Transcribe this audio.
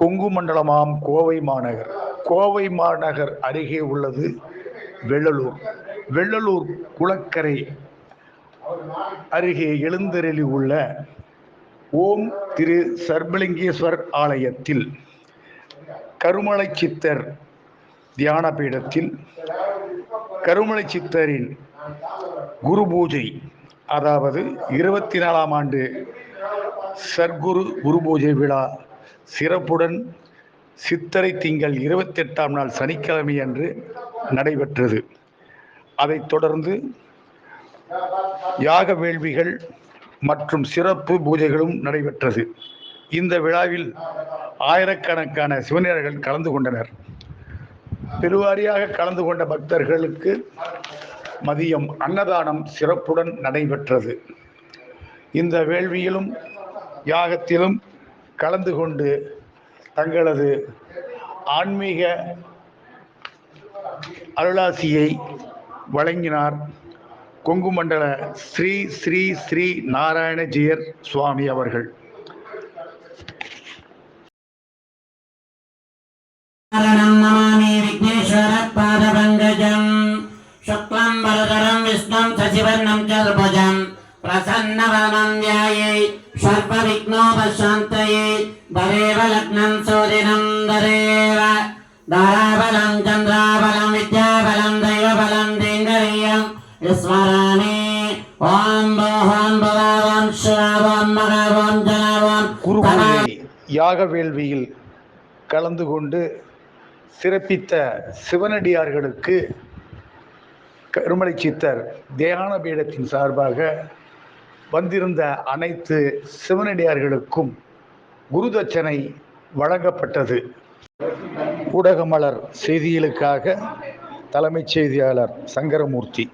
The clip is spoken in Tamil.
கொங்கு மண்டலமாம் கோவை மாநகர். கோவை மாநகர் அருகே உள்ளது வெள்ளலூர். வெள்ளலூர் குளக்கரை அருகே எழுந்தருளி உள்ள ஓம் திரு சர்பலிங்கேஸ்வர் ஆலயத்தில் கருமலை சித்தர் தியான பீடத்தில் கருமலை சித்தரின் குரு பூஜை அதாவது இருபத்தி நாலாம் ஆண்டு சர்க்குரு குரு பூஜை விழா சிறப்புடன் சித்திரை திங்கள் இருபத்தெட்டாம் நாள் சனிக்கிழமை அன்று நடைபெற்றது. அதைத் தொடர்ந்து யாக வேள்விகள் மற்றும் சிறப்பு பூஜைகளும் நடைபெற்றது. இந்த விழாவில் ஆயிரக்கணக்கான சிவனியர்கள் கலந்து கொண்டனர். பெருவாரியாக கலந்து கொண்ட பக்தர்களுக்கு மதியம் அன்னதானம் சிறப்புடன் நடைபெற்றது. இந்த வேள்வியிலும் யாகத்திலும் கலந்து கொண்டு தங்களது ஆன்மீக அருளாசியை வழங்கினார் கொங்கு மண்டல ஸ்ரீ ஸ்ரீ ஸ்ரீ நாராயணஜியர் சுவாமி அவர்கள் शरणं नमामि विघ्नेश्वरपादपङ्कजम् शुक्लं वरदरं विष्णुं शशिवर्णं चतुर्भुजं प्रसन्नवदनं ध्याये सर्वविघ्नोपशान्तये दरेव लग्नं सोदिनं दरेव दाराबलं चन्द्राबलं विद्याबलं दैवबलं देङ्गरीयं स्मरामि ॐ भोहं भवावं शिवावं मघवं जनावं குருகுலை யாக வேள்வியில் கலந்து கொண்டு சிறப்பித்த சிவனடியார்களுக்கு கருமலை சித்தர் தியான பீடத்தின் சார்பாக வந்திருந்த அனைத்து சிவனடியார்களுக்கும் குருதட்சணை வழங்கப்பட்டது. ஊடகமலர் செய்திகளுக்காக தலைமைச் செய்தியாளர் சங்கரமூர்த்தி.